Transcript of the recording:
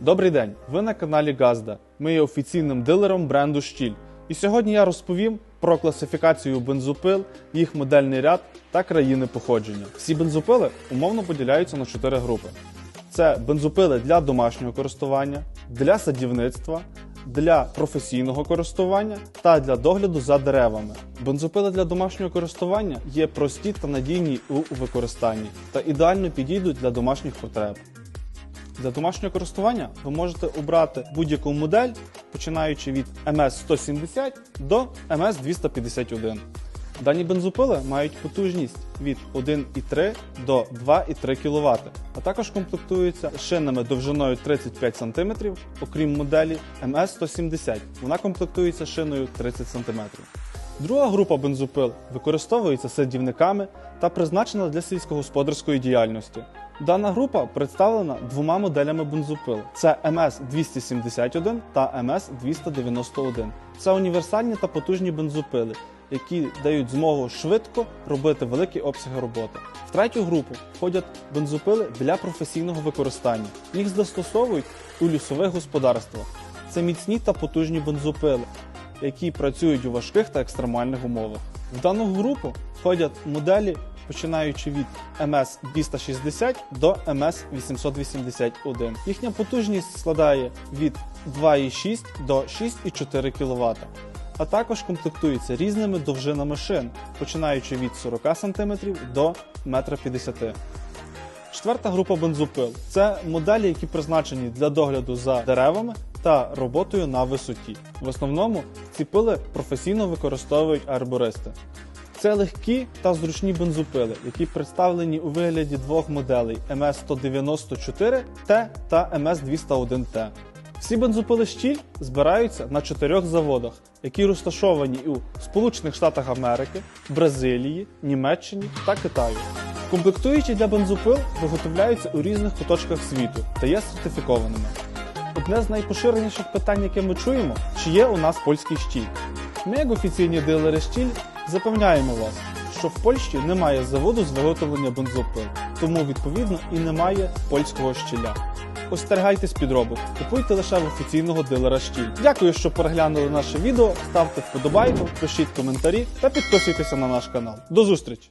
Добрий день! Ви на каналі Газда. Ми є офіційним дилером бренду Штіль. І сьогодні я розповім про класифікацію бензопил, їх модельний ряд та країни походження. Всі бензопили умовно поділяються на чотири групи: це бензопили для домашнього користування, для садівництва, для професійного користування та для догляду за деревами. Бензопили для домашнього користування є прості та надійні у використанні та ідеально підійдуть для домашніх потреб. Для домашнього користування ви можете обрати будь-яку модель, починаючи від MS-170 до MS-251. Дані бензопили мають потужність від 1,3 до 2,3 кВт, а також комплектуються шинами довжиною 35 см, окрім моделі MS-170. Вона комплектується шиною 30 см. Друга група бензопил використовується садівниками та призначена для сільськогосподарської діяльності. Дана група представлена двома моделями бензопил: це МС-271 та МС-291. Це універсальні та потужні бензопили, які дають змогу швидко робити великі обсяги роботи. В третю групу входять бензопили для професійного використання. Їх застосовують у лісових господарствах. Це міцні та потужні бензопили, які працюють у важких та екстремальних умовах. В дану групу входять моделі, починаючи від MS-260 до MS-881. Їхня потужність складає від 2,6 до 6,4 кВт, а також комплектується різними довжинами шин, починаючи від 40 см до 1,50 м. Четверта група бензопил це моделі, які призначені для догляду за деревами та роботою на висоті. В основному ці пили професійно використовують арбористи. Це легкі та зручні бензопили, які представлені у вигляді двох моделей MS-194T та MS-201T. Всі бензопили щіль збираються на чотирьох заводах, які розташовані у Сполучених Штатах Америки, Бразилії, Німеччині та Китаю. Комплектуючі для бензопил виготовляються у різних куточках світу та є сертифікованими. Одне з найпоширеніших питань, яке ми чуємо, чи є у нас польський щіль. Ми, як офіційні дилери щіль, запевняємо вас, що в Польщі немає заводу з виготовлення бензопил, тому відповідно і немає польського щіля. Остерігайтесь підробок, купуйте лише в офіційного дилера щіль. Дякую, що переглянули наше відео. Ставте вподобайку, пишіть коментарі та підписуйтеся на наш канал. До зустрічі!